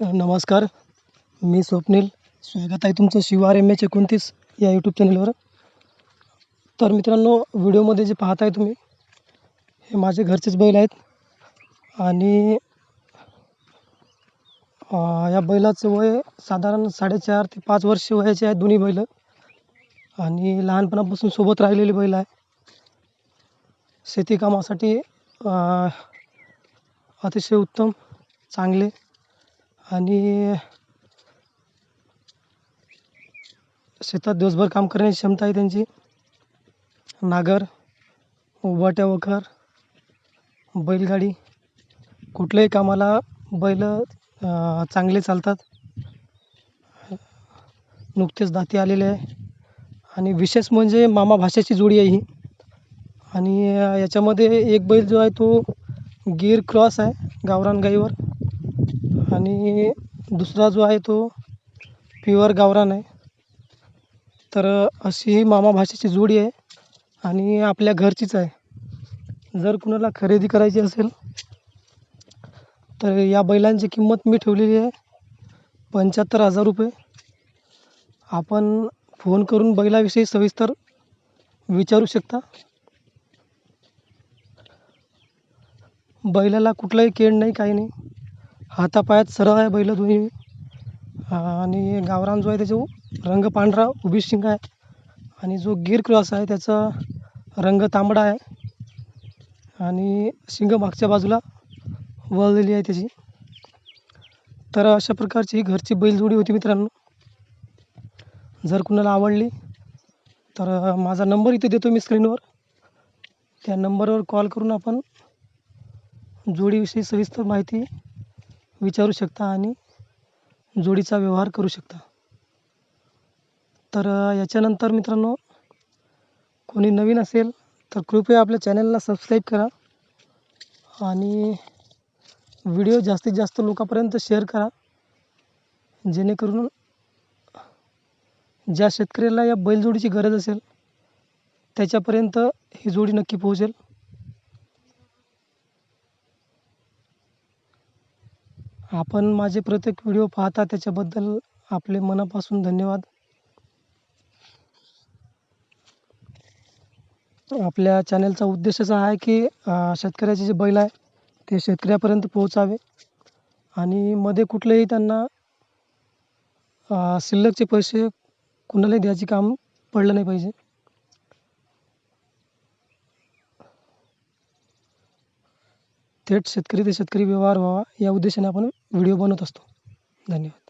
नमस्कार मी स्वप्नील. स्वागत आहे तुमचं शिवार एम एच एकोणतीस या यूट्यूब चॅनलवर तर मित्रांनो व्हिडिओमध्ये जे पाहत आहे तुम्ही हे माझे घरचेच बैल आहेत. आणि या बैलाचं वय साधारण साडेचार ते पाच वर्ष वयाचे आहेत दोन्ही बैल. आणि लहानपणापासून सोबत राहिलेली बैल आहे. शेतीकामासाठी अतिशय उत्तम चांगले आणि शेतात दिवसभर काम करण्याची क्षमता आहे त्यांची. नागर उभाट्या वखर बैलगाडी कुठल्याही कामाला बैल चांगले चालतात. नुकतेच दाती आलेले आहे. आणि विशेष म्हणजे मामा भाषेची जोडी आहे ही. आणि याच्यामध्ये एक बैल जो आहे तो गिर क्रॉस आहे गावरान गाईवर. आणि दुसरा जो आहे तो प्युअर गावरान आहे. तर अशी ही मामा भाषेची जोडी आहे आणि आपल्या घरचीच आहे. जर कुणाला खरेदी करायची असेल तर या बैलांची किंमत मी ठेवलेली आहे पंच्याहत्तर हजार रुपये. आपण फोन करून बैलाविषयी सविस्तर विचारू शकता. बैलाला कुठलाही केड नाही काही नाही. हातापायात सरळ आहे बैल दोन्ही. आणि गावरान जो आहे त्याचा रंग पांढरा उभी शिंग आहे. आणि जो गिर क्रॉस आहे त्याचा रंग तांबडा आहे. आणि शिंग मागच्या बाजूला वळलेली आहे त्याची. तर अशा प्रकारची ही घरची बैलजोडी होती मित्रांनो. जर कुणाला आवडली तर माझा नंबर इथे देतो मी स्क्रीनवर. त्या नंबरवर कॉल करून आपण जोडीविषयी सविस्तर माहिती विचारू शकता आणि जोडीचा व्यवहार करू शकता. तर याच्यानंतर मित्रांनो कोणी नवीन असेल तर कृपया आपल्या चॅनलला सबस्क्राईब करा आणि व्हिडिओ जास्तीत जास्त लोकांपर्यंत शेअर करा. जेणेकरून ज्या शेतकऱ्याला या बैलजोडीची गरज असेल त्याच्यापर्यंत ही जोडी नक्की पोहोचेल. आपण माझे प्रत्येक व्हिडिओ पाहता त्याच्याबद्दल आपले मनापासून धन्यवाद. आपल्या चॅनलचा उद्देश असा आहे की शेतकऱ्याचे जे बैल आहे ते शेतकऱ्यापर्यंत पोहोचावे आणि मध्ये कुठलेही त्यांना शिल्लकचे पैसे कुणालाही द्यायचे काम पडलं नाही पाहिजे. थेट शेतकरी ते शेतकरी व्यवहार व्हावा या उद्देशाने आपण व्हिडिओ बनवत असतो. धन्यवाद.